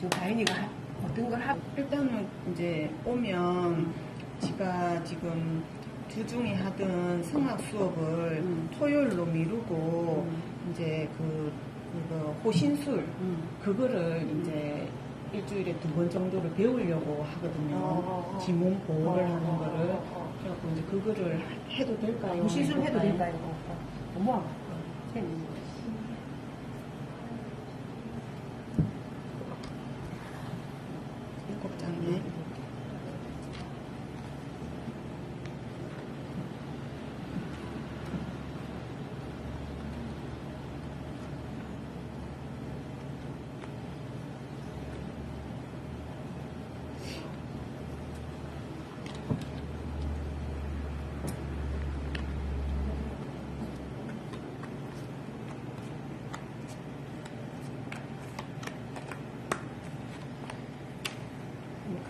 지금 다인이가 하- 어떤 걸 하고 일단은 이제 오면 제가 지금 주중에 하던 성악 수업을 음. 토요일로 미루고 음. 이제 그 그거 호신술 음. 그거를 이제 일주일에 두 번 정도를 배우려고 하거든요. 어, 어. 지문 보호를 어, 하는 어, 거를 어, 어. 그래갖고 이제 그거를 해도 될까요? 시술 해도 해볼까요? 될까요? 어, 어. 어머, 재밌네. 일곱 장에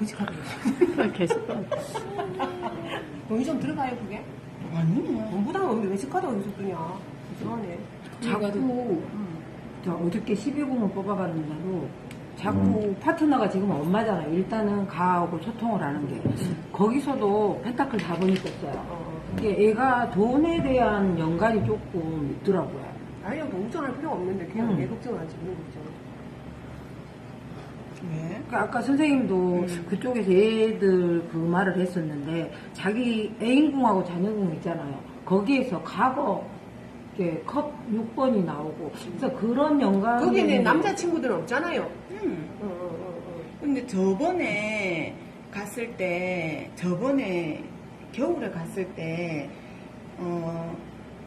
그지 가도 계속. 돈이 좀 들어가요, 그게? 아니네. 돈 부담 없는데 왜 집가도 여기서 뜨냐? 이상하네. 자꾸 저 어저께 12공을 뽑아봤는데도 자꾸 파트너가 지금 엄마잖아요. 일단은 가하고 소통을 하는 게 거기서도 펜타클 4번이 떴어요. 어. 이게 애가 돈에 대한 연관이 조금 있더라고요. 아니요, 뭐 걱정할 필요가 없는데 그냥 음. 내 걱정하지, 내 걱정. 왜? 그러니까 아까 선생님도 음. 그쪽에서 애들 그 말을 했었는데 자기 애인궁하고 자녀궁 있잖아요. 거기에서 과거 이렇게 컵 6번이 나오고 그래서 그런 연관 거기는 남자친구들은 없잖아요. 음. 어, 어, 어, 어. 근데 저번에 갔을 때, 저번에 겨울에 갔을 때, 어,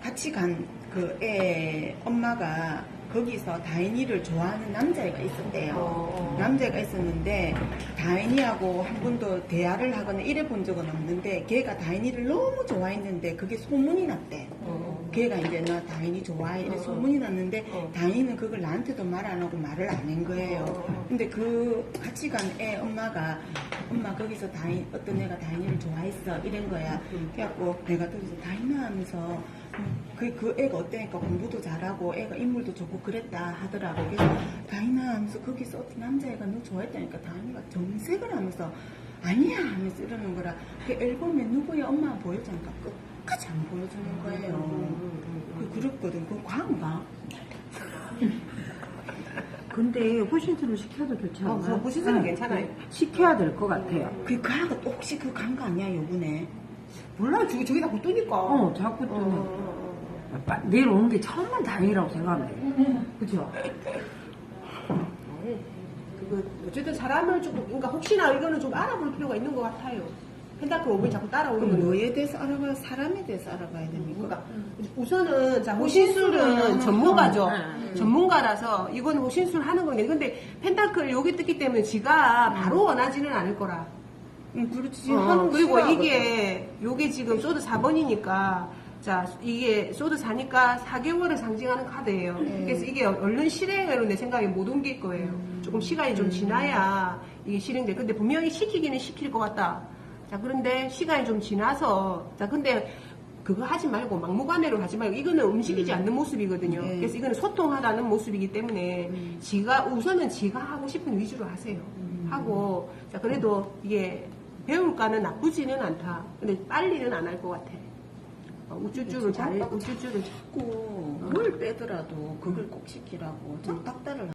같이 간 그 애 엄마가 거기서 다인이를 좋아하는 남자애가 있었대요. 어. 남자가 있었는데 다인이하고 한 번도 대화를 하거나 이래 본 적은 없는데 걔가 다인이를 너무 좋아했는데 그게 소문이 났대. 어. 걔가 이제 나 다인이 좋아해 이래 어. 소문이 났는데 어. 다인이는 그걸 나한테도 말 안 하고 말을 안 한 거예요. 어. 근데 그 같이 간 애 엄마가 엄마 거기서 다인 어떤 애가 다인이를 좋아했어 이런 거야. 음. 그래갖고 내가 거기서 다인아 하면서 그, 그 애가 어때니까 공부도 잘하고 애가 인물도 좋고 그랬다 하더라고. 그래서 다인아 하면서 거기서 어떤 남자애가 너 좋아했다니까 다인이가 정색을 하면서 아니야 하면서 이러는 거라 그 앨범에 누구의 엄마 보여주니까 끝까지 안 보여주는 거예요. 음, 그 그랬거든. 그 과인가? 근데 호신술을 시켜도 좋지 어, 않나요? 그 호신술은 네. 괜찮아요. 시켜야 될 것 같아요. 그 과가 또 혹시 그 간거 아니야 요번에? 몰라요, 저기, 저기다 못 뜨니까. 어, 자꾸 또 어, 빠- 내일 오는 게 천만 다행이라고 생각하면 돼요. 그죠? 그거, 어쨌든 사람을 조금, 그러니까 혹시나 이거는 좀 알아볼 필요가 있는 것 같아요. 펜타클 오븐이 자꾸 따라오는 거는. 뭐에 대해서 알아봐야 사람에 대해서 알아봐야 됩니까? 그러니까 우선은 자 호신술은 호신술은 전문가죠. 음. 전문가라서 이건 호신술 하는 건데 근데 펜타클 여기 뜯기 때문에 지가 바로 원하지는 않을 거라. 응, 그렇지. 어, 하는 거 그리고 싫어하거든. 이게 요게 지금 소드 4번이니까 자 이게 소드 4니까 4개월을 상징하는 카드예요. 네. 그래서 이게 얼른 실행으로 내 생각에 못 옮길 거예요. 조금 시간이 좀 지나야 이게 실행돼. 근데 분명히 시키기는 시킬 것 같다. 자 그런데 시간이 좀 지나서 자 근데 그거 하지 말고 막무가내로 하지 말고 이거는 움직이지 않는 모습이거든요. 네. 그래서 이거는 소통하라는 모습이기 때문에 음. 지가 우선은 지가 하고 싶은 위주로 하세요. 음. 하고 자 그래도 이게 배울까는 나쁘지는 않다. 근데 빨리는 안 할 것 같아. 어, 우쭈쭈를 잘 우쭈쭈를 잘- 자꾸 뭘 빼더라도 그걸 꼭 시키라고 참 딱따를